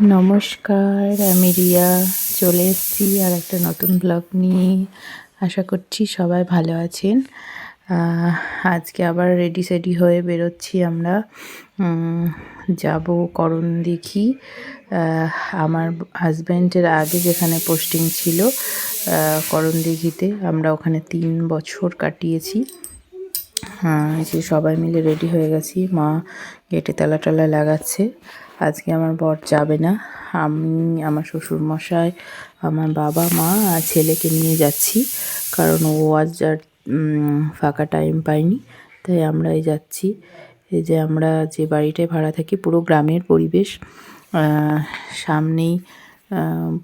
নমস্কার, আমি রিয়া। চলে এসেছি আর একটা নতুন ব্লগ নিয়ে। আশা করছি সবাই ভালো আছেন। আজকে আবার রেডি সেডি হয়ে বেরোচ্ছি আমরা। যাব করণ দেখি। আমার হাজব্যান্ডের আগে যেখানে পোস্টিং ছিল করণ দিঘিতে আমরা ওখানে তিন বছর কাটিয়েছি। যে সবাই মিলে রেডি হয়ে গেছি। মা গেটে তালা টালা লাগাচ্ছে। আজকে আমার বর যাবে না। আমি, আমার শ্বশুর মশাই আমার বাবা, মা আর ছেলেকে নিয়ে যাচ্ছি। কারণ ও আজ আর ফাঁকা টাইম পাইনি তাই আমরাই যাচ্ছি। এই যে আমরা যে বাড়িটায় ভাড়া থাকি, পুরো গ্রামের পরিবেশ। সামনেই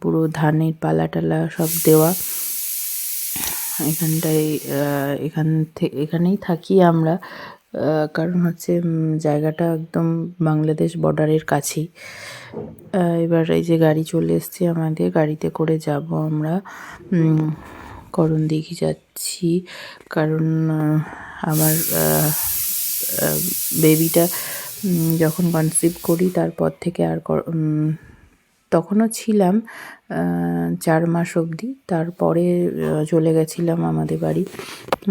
পুরো ধানের পালা টালা সব দেওয়া। এখানটায় এখান থেকে এখানেই থাকি আমরা কারণ হচ্ছে জায়গাটা একদম বাংলাদেশ বর্ডারের কাছেই। এবার এই যে গাড়ি চলে এসছে আমাদের, গাড়িতে করে যাব আমরা। করণ দিঘি যাচ্ছি, কারণ আমার বেবিটা যখন কনসিভ করি, তারপর থেকে আর তখনও ছিলাম চার মাস অবধি। তারপরে চলে গেছিলাম আমাদের বাড়ি,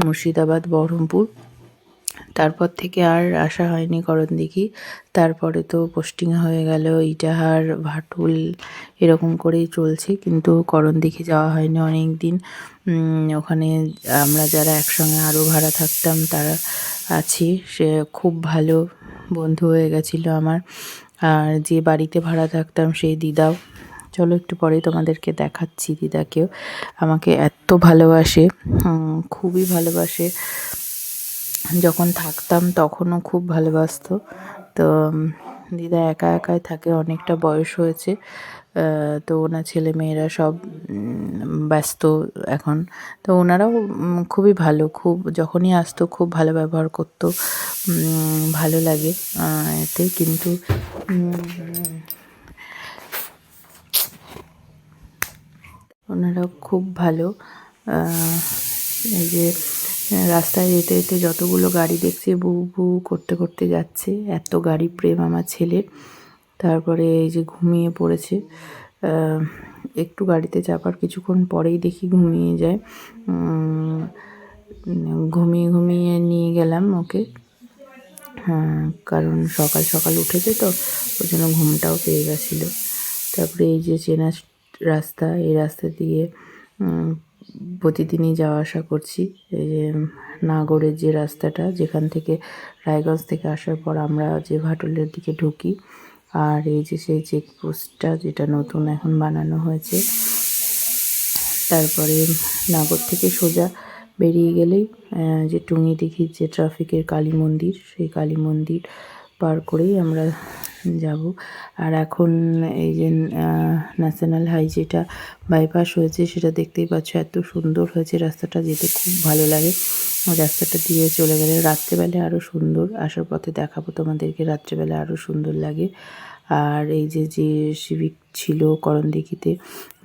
মুর্শিদাবাদ, বহরমপুর। তারপর থেকে আর আসা হয়নি করণ দিঘি। তারপরে তো পোস্টিং হয়ে গেল, ইটাহার, ভাটুল, এরকম করেই চলছে। কিন্তু করণ দিঘি যাওয়া হয়নি অনেক দিন। ওখানে আমরা যারা একসঙ্গে আরও ভাড়া থাকতাম, তারা আছি। সে খুব ভালো বন্ধু হয়ে গেছিল আমার। আর যে বাড়িতে ভাড়া থাকতাম সেই দিদাও। চলো একটু পরেই তোমাদেরকে দেখাচ্ছি দিদাকেও। আমাকে এত ভালোবাসে খুবই ভালোবাসে। যখন থাকতাম তখনও খুব ভালোবাসতো। তো দিদা একা একাই থাকে, অনেকটা বয়স হয়েছে। তো ওনার ছেলে মেয়েরা সব ব্যস্ত এখন। তো ওনারাও খুবই ভালো, খুব, যখনই আসতো খুব ভালো ব্যবহার করতো। ভালো লাগে এতে। কিন্তু ওনারা খুব ভালো। এই যে, রাস্তায় যেতে যেতে যতগুলো গাড়ি দেখছে বু বু করতে করতে যাচ্ছে। এত গাড়ি প্রেম আমার ছেলের। তারপরে এই যে ঘুমিয়ে পড়েছে। একটু গাড়িতে চাপার কিছুক্ষণ পরেই দেখি ঘুমিয়ে যায়। ঘুমিয়ে ঘুমিয়ে নিয়ে গেলাম ওকে। হ্যাঁ কারণ সকাল সকাল উঠেছে তো ওই জন্য ঘুমটাও পেয়ে গেছিল। তারপরে এই যে চেনা রাস্তা, এই রাস্তা দিয়ে প্রতিদিনই যাওয়া আসা করছি। এই যে নাগরের যে রাস্তাটা, যেখান থেকে রায়গঞ্জ থেকে আসার পর আমরা যে ভাটলের দিকে ঢুকি, আর এই যে সেই চেকপোস্টটা যেটা নতুন এখন বানানো হয়েছে। তারপরে নাগর থেকে সোজা বেরিয়ে গেলেই যে টুঙ্গি দিঘির যে ট্রাফিকের কালী মন্দির, সেই কালী মন্দির পার করেই আমরা যাব। আর এখন এই যে ন্যাশনাল হাই যেটা বাইপাস হয়েছে, সেটা দেখতেই পাচ্ছ এত সুন্দর হয়েছে রাস্তাটা, যেতে খুব ভালো লাগে। রাস্তাটা দিয়ে চলে গেলে রাত্রেবেলা আরও সুন্দর, আসার পথে দেখাবো তোমাদেরকে রাত্রেবেলা আরও সুন্দর লাগে। আর এই যে যে শিবিক ছিল করণদিঘিতে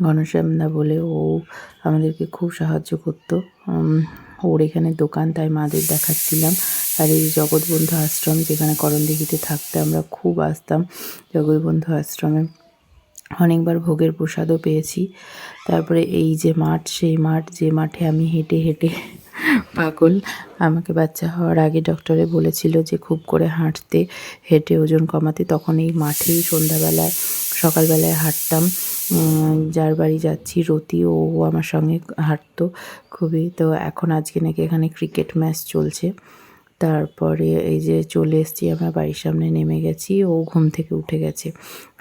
ঘনশ্যামদা বলে, ও আমাদেরকে খুব সাহায্য করতো। ওর এখানে দোকান, তাই মাদের দেখাচ্ছিলাম। আর এই জগৎবন্ধু আশ্রম যেখানে করণদিঘিতে থাকতে আমরা খুব আসতাম, জগৎবন্ধু আশ্রমে। অনেকবার ভোগের প্রসাদও পেয়েছি। তারপরে এই যে মাঠ, সেই মাঠ, যে মাঠে আমি হেঁটে হেঁটে পাগল। আমাকে বাচ্চা হওয়ার আগে ডক্টরে বলেছিল যে, খুব করে হাঁটতে, হেঁটে ওজন কমাতে। তখন এই মাঠেই সন্ধ্যাবেলায়, সকালবেলায় হাঁটতাম। যার বাড়ি যাচ্ছি, রতি, ও আমার সঙ্গে হাঁটতো খুবই। তো এখন আজকে নাকি এখানে ক্রিকেট ম্যাচ চলছে। তারপরে এই যে চলে এসেছি আমরা, বাড়ির সামনে নেমে গেছি, ও ঘুম থেকে উঠে গেছে।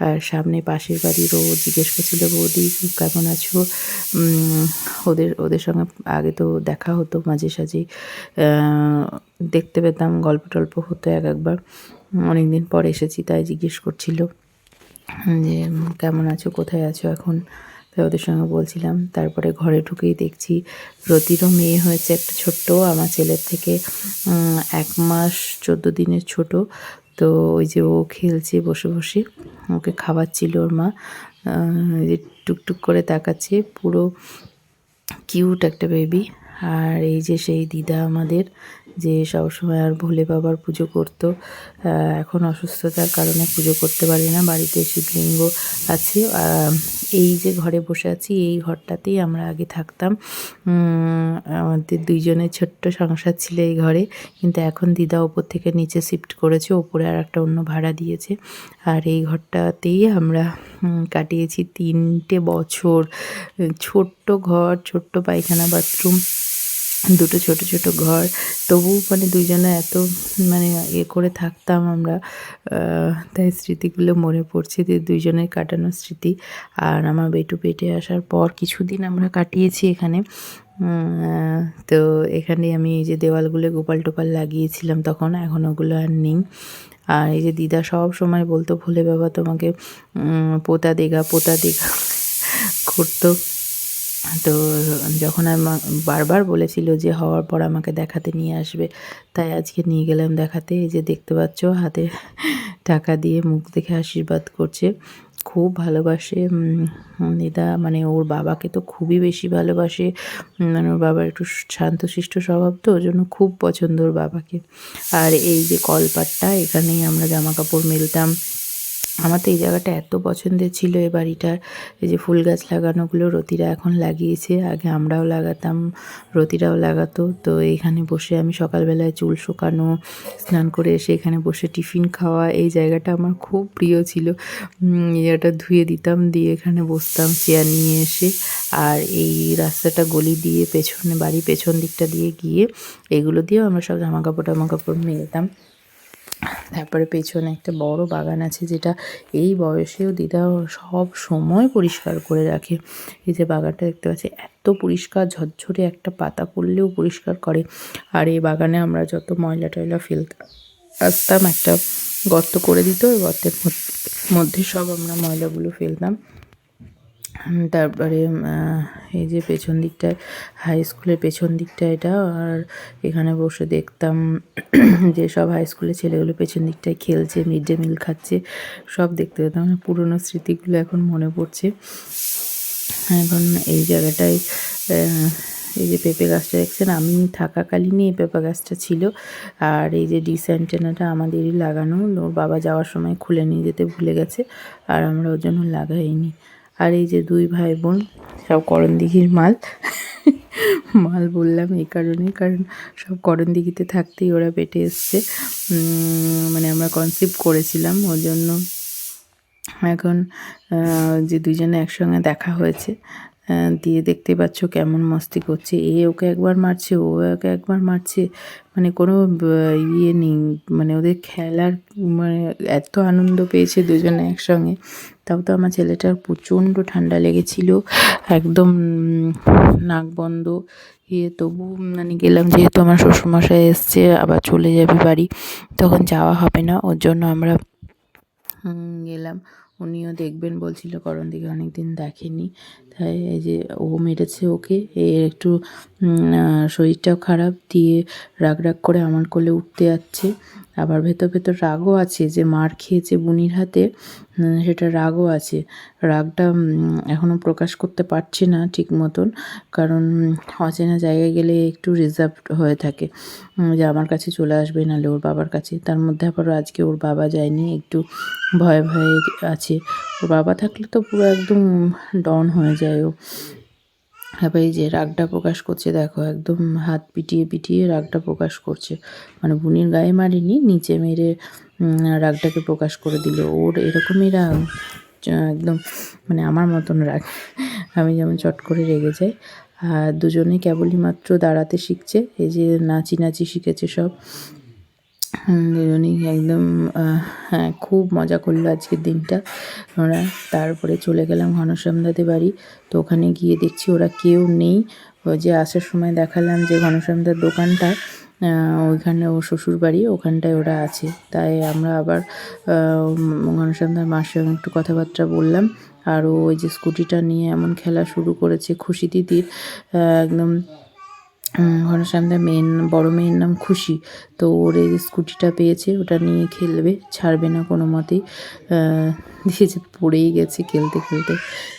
আর সামনে পাশের বাড়ির ও জিজ্ঞেস করছিল, বৌদি, কেমন আছো? ওদের ওদের সঙ্গে আগে তো দেখা হতো মাঝে সাঝে। দেখতে পেতাম, গল্প টল্প হতো এক একবার। অনেক দিন পর এসেছি, তাই জিজ্ঞেস করছিল যে, কেমন আছো? কোথায় আছো এখন? তাই ওদের সঙ্গে বলছিলাম, তারপরে ঘরে ঢুকেই দেখছি রতিরও মেয়ে হয়েছে একটা ছোট্ট, আমার ছেলের থেকে এক মাস চোদ্দ দিনের ছোট। তো ওই যে ও খেলছে বসে বসে, ওকে খাওয়াচ্ছিল ওর মা যে টুকটুক করে তাকাচ্ছে, পুরো কিউট একটা বেবি। আর এই যে সেই দিদা আমাদের যে সবসময় আর ভোলে বাবার পুজো করতো এখন অসুস্থতার কারণে পুজো করতে পারি না। বাড়িতে শিবলিঙ্গ আছে এই যে ঘরে বসে আছি, এই ঘরটাতেই আমরা আগে থাকতাম। আমাদের দুইজনের ছোট্ট সংসার ছিল এই ঘরে, কিন্তু এখন দিদা ওপর থেকে নিচে শিফট করেছে, ওপরে আর একটা অন্য ভাড়া দিয়েছে। আর এই ঘরটাতেই আমরা কাটিয়েছি তিনটে বছর। ছোট্ট ঘর, ছোট্ট পায়খানা বাথরুম। দুটো ছোট ছোট ঘর। তবু মানে দুজনে এত মানে ইয়ে করে থাকতাম আমরা। তাই স্মৃতিগুলো মনে পড়ছে যে দুইজনের কাটানো স্মৃতি। আর আমার বেটু পেটে আসার পর কিছুদিন আমরা কাটিয়েছি এখানে। তো এখানে আমি এই যে দেওয়ালগুলো গোপাল টোপাল লাগিয়েছিলাম, তখন এখন ওগুলো আর নেই। আর এই যে দিদা সব সময় বলতো, ভোলে বাবা তোমাকে পোতা দেগা পোতা দেগা করতো। তো যখন আমার বারবার বলেছিল যে হওয়ার পর আমাকে দেখাতে নিয়ে আসবে, তাই আজকে নিয়ে গেলাম দেখাতে। এই যে দেখতে পাচ্ছ, হাতে টাকা দিয়ে মুখ দেখে আশীর্বাদ করছে। খুব ভালোবাসে দিদা। মানে ওর বাবাকে তো খুবই বেশি ভালোবাসে। মানে ওর বাবার একটু শান্তশিষ্ট স্বভাব তো ওর জন্য খুব পছন্দ ওর বাবাকে। আর এই যে কলপাটটা, এখানেই আমরা জামা কাপড় মেলতাম। আমার তো এই জায়গাটা এত পছন্দের ছিল এই বাড়িটার। এই যে ফুল গাছ লাগানোগুলো রতিরা এখন লাগিয়েছে। আগে আমরাও লাগাতাম, রতিরাও লাগাতো। তো এইখানে বসে আমি সকালবেলায় চুল শুকানো, স্নান করে এসে এখানে বসে টিফিন খাওয়া, এই জায়গাটা আমার খুব প্রিয় ছিল। জায়গাটা ধুয়ে দিতাম, দিয়ে এখানে বসতাম, চেয়ার নিয়ে এসে। আর এই রাস্তাটা গলি দিয়ে পেছনে বাড়ি পেছন দিকটা দিয়ে গিয়ে এগুলো দিয়েও আমরা সব জামা কাপড় টামা কাপড় মেলতাম। তারপরে পেছনে একটা বড় বাগান আছে যেটা এই বয়সেও দিদা সব সময় পরিষ্কার করে রাখে। এই যে বাগানটা দেখতে পাচ্ছি, এত পরিষ্কার, ঝরঝরে একটা পাতা পড়লেও পরিষ্কার করে। আর এই বাগানে আমরা যত ময়লা টয়লা ফেলতাম আসতাম, একটা গর্ত করে দিত, ওই গর্তের মধ্যে- সব আমরা ময়লাগুলো ফেলতাম। তারপরে এই যে পেছন দিকটায় হাই স্কুলের পেছন দিকটা এটা, আর এখানে বসে দেখতাম যে সব হাই স্কুলের ছেলেগুলো পেছন দিকটায় খেলছে মিড ডে মিল খাচ্ছে, সব দেখতে পেতাম। পুরোনো স্মৃতিগুলো এখন মনে পড়ছে। এখন এই জায়গাটায় এই যে পেঁপে গাছটা দেখছেন, আমি থাকাকালীনই এই পেঁপে গাছটা ছিল। আর এই যে ডিস অ্যান্টেনাটা আমাদেরই লাগানো, ওর বাবা যাওয়ার সময় খুলে নিয়ে যেতে ভুলে গেছে, আর আমরা ওর জন্য লাগাইনি। আর এই যে দুই ভাই বোন সব করণদিঘির মাল। মাল বললাম এই কারণে, কারণ সব করণদিঘিতে থাকতেই ওরা পেটে এসছে। মানে আমরা কনসিপ্ট করেছিলাম ওর জন্য এখন যে দুজনে একসঙ্গে দেখা হয়েছে। দিয়ে দেখতে পাচ্ছ কেমন মস্তি করছে। এ ওকে একবার মারছে, ও ওকে একবার মারছে। মানে কোনো ইয়ে নেই। মানে ওদের খেলার মানে এত আনন্দ পেয়েছে দুজনে একসঙ্গে। তাও তো আমার ছেলেটার প্রচণ্ড ঠান্ডা লেগেছিল। একদম নাক বন্ধ। ইয়ে তবু মানে গেলাম যেহেতু আমার শ্বশুরমশাই এসছে, আবার চলে যাবে বাড়ি। তখন যাওয়া হবে না। ওর জন্য আমরা গেলাম। উনিও দেখবেন বলছিল, করণ দিকে অনেক দিন দেখেনি। তাই এই যে ও মেরেছে ওকে এর একটু শরীরটাও খারাপ, দিয়ে রাগ রাগ করে আমার কোলে উঠতে যাচ্ছে। আবার ভেতর ভেতর রাগও আছে যে মার খেয়েছে বুনির হাতে সেটা রাগও আছে। রাগটা এখনও প্রকাশ করতে পারছে না ঠিক মতন, কারণ অচেনা জায়গায় গেলে একটু রিজার্ভ হয়ে থাকে। যে আমার কাছে চলে আসবে নাহলে ওর বাবার কাছে। তার মধ্যে আবার আজকে ওর বাবা যায়নি, একটু ভয়ে ভয়ে আছে। ওর বাবা থাকলে তো পুরো একদম ডন হয়ে যায় ও। এবার এই যে রাগটা প্রকাশ করছে, দেখো একদম হাত পিটিয়ে পিটিয়ে রাগটা প্রকাশ করছে। মানে বুনির গায়ে মারিনি, নিচে মেরে রাগটাকে প্রকাশ করে দিল। ওর এরকমই রাগ একদম মানে আমার মতন রাগ। আমি যেমন চট করে রেগে যাই। আর দুজনে কেবলই মাত্র দাঁড়াতে শিখছে। এই যে নাচি নাচি শিখেছে সব। দুজনেই একদম হ্যাঁ খুব মজা করল আজকের দিনটা। ওরা তারপরে চলে গেলাম ঘনশ্যামদাদের বাড়ি। তো ওখানে গিয়ে দেখছি ওরা কেউ নেই। ওই যে আসার সময় দেখালাম যে ঘনশ্যামদার দোকানটা ওইখানে ও শ্বশুর বাড়ি ওখানটায় ওরা আছে। তাই আমরা আবার ঘনশ্যামদার মার সঙ্গে একটু কথাবার্তা বললাম। আর ওই যে স্কুটিটা নিয়ে এমন খেলা শুরু করেছে খুশি দিদির একদম উম, ঘনশ্যামদা মেয়ের বড় মেয়ের নাম খুশি। তো ওর এই স্কুটিটা পেয়েছে ওটা নিয়ে খেলবে ছাড়বে না কোনো মতেই। আহ, দিয়েছে পড়েই গেছে খেলতে খেলতে।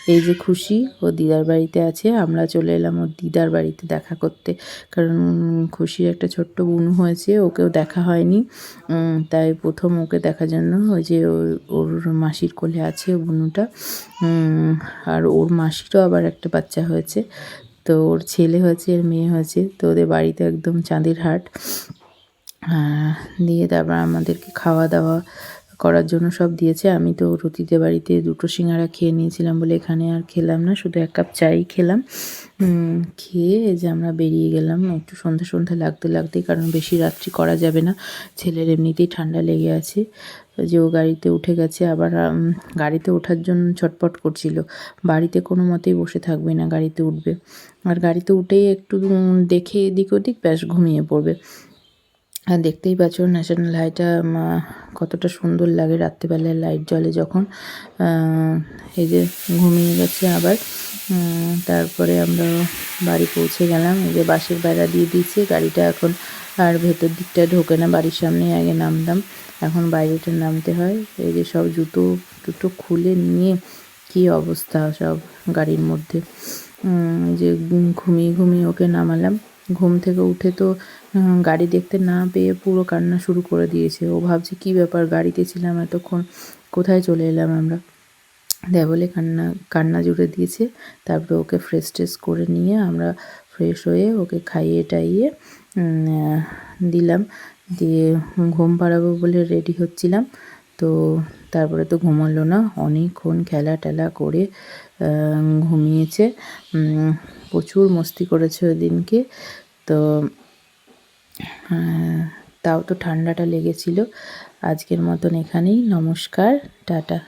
এই যে খুশি ও দিদার বাড়িতে আছে আমরা চলে এলাম ওর দিদার বাড়িতে দেখা করতে। কারণ খুশির একটা ছোট্ট বুনু হয়েছে ওকেও দেখা হয়নি। তাই প্রথম ওকে দেখার জন্য ওই যে ওর মাসির কোলে আছে বুনুটা। আর ওর মাসিরও আবার একটা বাচ্চা হয়েছে। তো ওর ছেলে হয়েছে, এর মেয়ে হয়েছে, তো ওদের বাড়িতে একদম চাঁদের হাট। দিয়ে তারপর আমাদেরকে খাওয়া দাওয়া করার জন্য সব দিয়েছে। আমি তো রতিদের বাড়িতে দুটো সিঙ্গারা খেয়ে নিয়েছিলাম বলে এখানে আর খেলাম না, শুধু এক কাপ চাই খেলাম। খেয়ে যে আমরা বেরিয়ে গেলাম, একটু সন্ধ্যা সন্ধ্যা লাগতে লাগতেই কারণ বেশি রাত্রি করা যাবে না, ছেলের এমনিতেই ঠান্ডা লেগে আছে। যে ও গাড়িতে উঠে গেছে, আবার গাড়িতে ওঠার জন্য ছটপট করছিল। বাড়িতে কোনো মতেই বসে থাকবে না, গাড়িতে উঠবে। আর গাড়িতে উঠেই একটু দেখে এদিক ওদিক ব্যাস ঘুমিয়ে পড়বে। আর দেখতেই পাচ্ছ ন্যাশনাল হাইটা কতটা সুন্দর লাগে রাত্রিবেলায় লাইট জ্বলে যখন। এই যে ঘুমিয়ে গেছে আবার তারপরে আমরা বাড়ি পৌঁছে গেলাম। এই যে বাসের বেড়া দিয়ে দিয়েছে, গাড়িটা এখন আর ভেতর দিকটা ঢোকে না, বাড়ির সামনে আগে নামতাম। এখন বাইরেটা নামতে হয়। এই যে সব জুতো টুতো খুলে নিয়ে কি অবস্থা সব গাড়ির মধ্যে। যে ঘুমিয়ে ঘুমিয়ে ওকে নামালাম। ঘুম থেকে উঠে তো গাড়ি দেখতে না পেয়ে পুরো কান্না শুরু করে দিয়েছে। ও ভাবছে, কি ব্যাপার? গাড়িতে ছিলাম এতক্ষণ। কোথায় চলে এলাম আমরা? দেয় বলে কান্না কান্না জুড়ে দিয়েছে। তারপরে ওকে ফ্রেশ ট্রেশ করে নিয়ে আমরা ফ্রেশ হয়ে ওকে খাইয়ে টাইয়ে দিলাম। দিয়ে ঘুম পাড়াবো বলে রেডি হচ্ছিলাম। তো তারপরে তো ঘুমালো না। অনেকক্ষণ খেলা টেলা করে ঘুমিয়েছে। প্রচুর মস্তি করেছে ওই দিনকে তো তাও তো ঠান্ডাটা লেগেছিল। আজকের মতন এখানেই। নমস্কার। টাটা।